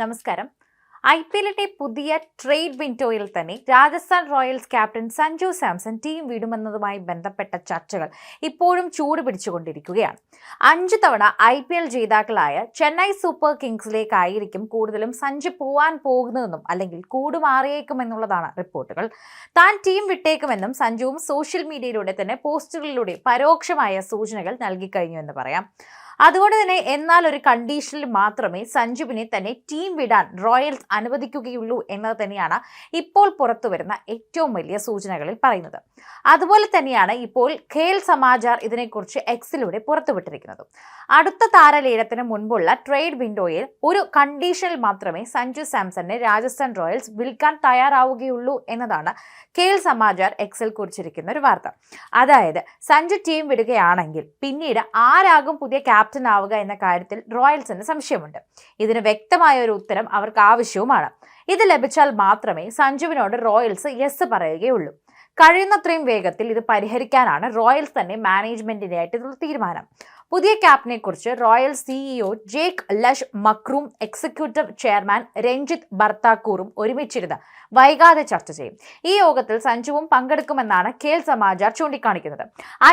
നമസ്കാരം. I P എല്ലിന്റെ പുതിയ ട്രേഡ് വിൻഡോയിൽ തന്നെ Rajasthan royals captain Sanju Samson team വിടുമെന്നതുമായി ബന്ധപ്പെട്ട ചർച്ചകൾ ഇപ്പോഴും ചൂട് പിടിച്ചുകൊണ്ടിരിക്കുകയാണ്. അഞ്ച് തവണ ഐ പി എൽ ജേതാക്കളായ ചെന്നൈ സൂപ്പർ കിങ്സിലേക്കായിരിക്കും കൂടുതലും സഞ്ജു പോവാൻ പോകുന്നതെന്നും അല്ലെങ്കിൽ കൂടുമാറിയേക്കുമെന്നുള്ളതാണ് റിപ്പോർട്ടുകൾ. താൻ ടീം വിട്ടേക്കുമെന്നും സഞ്ജുവും സോഷ്യൽ മീഡിയയിലൂടെ തന്നെ പോസ്റ്റുകളിലൂടെ പരോക്ഷമായ സൂചനകൾ നൽകിക്കഴിഞ്ഞു എന്ന് പറയാം. അതുകൊണ്ട് തന്നെ എന്നാൽ ഒരു കണ്ടീഷനിൽ മാത്രമേ സഞ്ജുവിനെ തന്നെ ടീം വിടാൻ റോയൽസ് അനുവദിക്കുകയുള്ളൂ എന്നത് തന്നെയാണ് ഇപ്പോൾ പുറത്തുവരുന്ന ഏറ്റവും വലിയ സൂചനകളിൽ പറയുന്നത്. അതുപോലെ തന്നെയാണ് ഇപ്പോൾ ഖേൽ സമാചാർ ഇതിനെക്കുറിച്ച് എക്സിലൂടെ പുറത്തുവിട്ടിരിക്കുന്നത്. അടുത്ത താരലേലത്തിന് മുൻപുള്ള ട്രേഡ് വിൻഡോയിൽ ഒരു കണ്ടീഷനിൽ മാത്രമേ സഞ്ജു സാംസണിനെ രാജസ്ഥാൻ റോയൽസ് വിൽക്കാൻ തയ്യാറാവുകയുള്ളൂ എന്നതാണ് ഖേൽ സമാചാർ എക്സിൽ കുറിച്ചിരിക്കുന്ന ഒരു വാർത്ത. അതായത് സഞ്ജു ടീം വിടുകയാണെങ്കിൽ പിന്നീട് ആരാകും പുതിയ ക്യാപ്റ്റൻ ആവുക എന്ന കാര്യത്തിൽ റോയൽസിന് സംശയമുണ്ട്. ഇതിന് വ്യക്തമായ ഒരു ഉത്തരം അവർക്ക് ആവശ്യവുമാണ്. ഇത് ലഭിച്ചാൽ മാത്രമേ സഞ്ജുവിനോട് റോയൽസ് യെസ് പറയുകയുള്ളൂ. കഴിയുന്നത്രയും വേഗത്തിൽ ഇത് പരിഹരിക്കാനാണ് റോയൽസ് തന്നെ മാനേജ്മെന്റിനായിട്ട് തീരുമാനം. പുതിയ ക്യാപ്റ്റനെ കുറിച്ച് royal CEO Jake Lush McCrum executive chairman Ranjit ബർത്താക്കൂറും ഒരുമിച്ചിരുന്ന് വൈകാതെ ചർച്ച ചെയ്യും. ഈ യോഗത്തിൽ സഞ്ജുവും പങ്കെടുക്കുമെന്നാണ് കേൽ സമാചാർ ചൂണ്ടിക്കാണിക്കുന്നത്.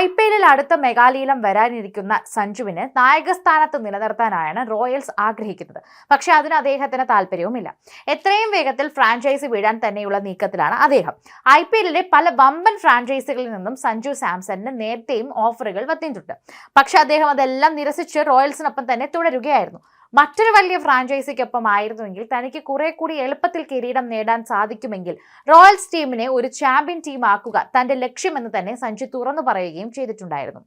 ഐ പി എല്ലിൽ അടുത്ത മെഗാലീലം വരാനിരിക്കുന്ന സഞ്ജുവിന് നായകസ്ഥാനത്ത് നിലനിർത്താനാണ് റോയൽസ് ആഗ്രഹിക്കുന്നത്. പക്ഷെ അതിന് അദ്ദേഹത്തിന് താല്പര്യവുമില്ല. എത്രയും വേഗത്തിൽ ഫ്രാഞ്ചൈസി വീഴാൻ തന്നെയുള്ള നീക്കത്തിലാണ് അദ്ദേഹം. ഐ പി എല്ലിലെ പല വമ്പൻ ഫ്രാഞ്ചൈസികളിൽ നിന്നും സഞ്ജു സാംസണിന് നേരത്തെയും ഓഫറുകൾ വത്തിയിട്ടുണ്ട് പക്ഷെ അദ്ദേഹം അതെല്ലാം നിരസിച്ച് റോയൽസിനൊപ്പം തന്നെ തുടരുകയായിരുന്നു. മറ്റൊരു വലിയ ഫ്രാഞ്ചൈസിക്കൊപ്പം ആയിരുന്നുവെങ്കിൽ തനിക്ക് കുറെ കൂടി എളുപ്പത്തിൽ കിരീടം നേടാൻ സാധിക്കുമെങ്കിൽ റോയൽസ് ടീമിനെ ഒരു ചാമ്പ്യൻ ടീം ആക്കുക തന്റെ ലക്ഷ്യമെന്ന് തന്നെ സഞ്ജു തുറന്നു പറയുകയും ചെയ്തിട്ടുണ്ടായിരുന്നു.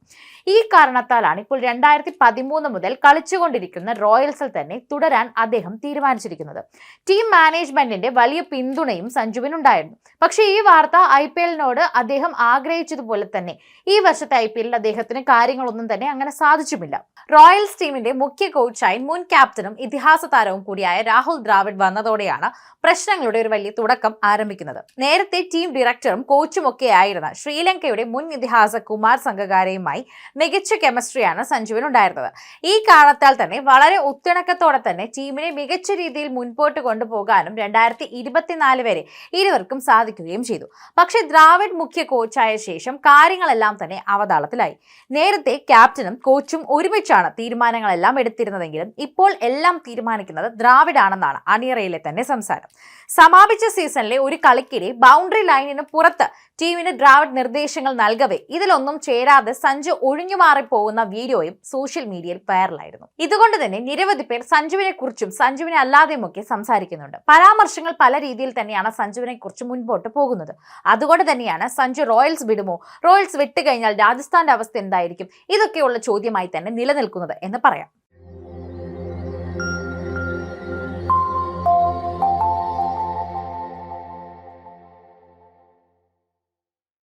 ഈ കാരണത്താലാണ് ഇപ്പോൾ രണ്ടായിരത്തി പതിമൂന്ന് മുതൽ കളിച്ചുകൊണ്ടിരിക്കുന്ന റോയൽസിൽ തന്നെ തുടരാൻ അദ്ദേഹം തീരുമാനിച്ചിരിക്കുന്നത്. ടീം മാനേജ്മെന്റിന്റെ വലിയ പിന്തുണയും സഞ്ജുവിനുണ്ടായിരുന്നു. പക്ഷേ ഈ വാർത്ത ഐ പി എല്ലിനോട് അദ്ദേഹം ആഗ്രഹിച്ചതുപോലെ തന്നെ ഈ വർഷത്തെ ഐ പി എല്ലിൽ അദ്ദേഹത്തിന് കാര്യങ്ങളൊന്നും തന്നെ അങ്ങനെ സാധിച്ചുമില്ല. റോയൽസ് ടീമിന്റെ മുഖ്യ കോച്ചായി മുൻ ക്യാപ്റ്റനും ഇതിഹാസ താരവും കൂടിയായ രാഹുൽ ദ്രാവിഡ് വന്നതോടെയാണ് പ്രശ്നങ്ങളുടെ ഒരു വലിയ തുടക്കം ആരംഭിക്കുന്നത്. നേരത്തെ ടീം ഡയറക്ടറും കോച്ചും ഒക്കെ ആയിരുന്ന ശ്രീലങ്കയുടെ മുൻ ഇതിഹാസ കുമാർ സംഘകാരയുമായി മികച്ച കെമിസ്ട്രിയാണ് സഞ്ജുവിന് ഉണ്ടായിരുന്നത്. ഈ കാരണത്താൽ തന്നെ വളരെ ഒത്തിണക്കത്തോടെ തന്നെ ടീമിനെ മികച്ച രീതിയിൽ മുൻപോട്ട് കൊണ്ടുപോകാനും രണ്ടായിരത്തി ഇരുപത്തിനാല് വരെ ഇരുവർക്കും സാധിക്കുകയും ചെയ്തു. പക്ഷേ ദ്രാവിഡ് മുഖ്യ കോച്ചായ ശേഷം കാര്യങ്ങളെല്ലാം തന്നെ അവതാളത്തിലായി. നേരത്തെ ക്യാപ്റ്റനും കോച്ചും ഒരുമിച്ചാണ് തീരുമാനങ്ങളെല്ലാം എടുത്തിരുന്നതെങ്കിലും ഇപ്പോൾ എല്ലാം തീരുമാനിക്കുന്നത് ദ്രാവിഡാണെന്നാണ് അണിയറയിലെ തന്നെ സംസാരം. സമാപിച്ച സീസണിലെ ഒരു കളിക്കിടെ ബൗണ്ടറി ലൈനിന് പുറത്ത് ടീമിന് ദ്രാവിഡ് നിർദ്ദേശങ്ങൾ നൽകവേ. ഇതിലൊന്നും ചേരാതെ സഞ്ജു ഒഴിഞ്ഞു മാറിപ്പോകുന്ന വീഡിയോയും സോഷ്യൽ മീഡിയയിൽ വൈറലായിരുന്നു. ഇതുകൊണ്ട് തന്നെ നിരവധി പേർ സഞ്ജുവിനെ കുറിച്ചും സഞ്ജുവിനെ അല്ലാതെയുമൊക്കെ സംസാരിക്കുന്നുണ്ട്. പരാമർശങ്ങൾ പല രീതിയിൽ തന്നെയാണ് സഞ്ജുവിനെ കുറിച്ച് മുൻപോട്ട് പോകുന്നത്. അതുകൊണ്ട് തന്നെയാണ് സഞ്ജു റോയൽസ് വിടുമോ? റോയൽസ് വിട്ടുകഴിഞ്ഞാൽ രാജസ്ഥാന്റെ അവസ്ഥ എന്തായിരിക്കും? ഇതൊക്കെയുള്ള ചോദ്യമായി തന്നെ നിലനിൽക്കുന്നത് എന്ന് പറയാം.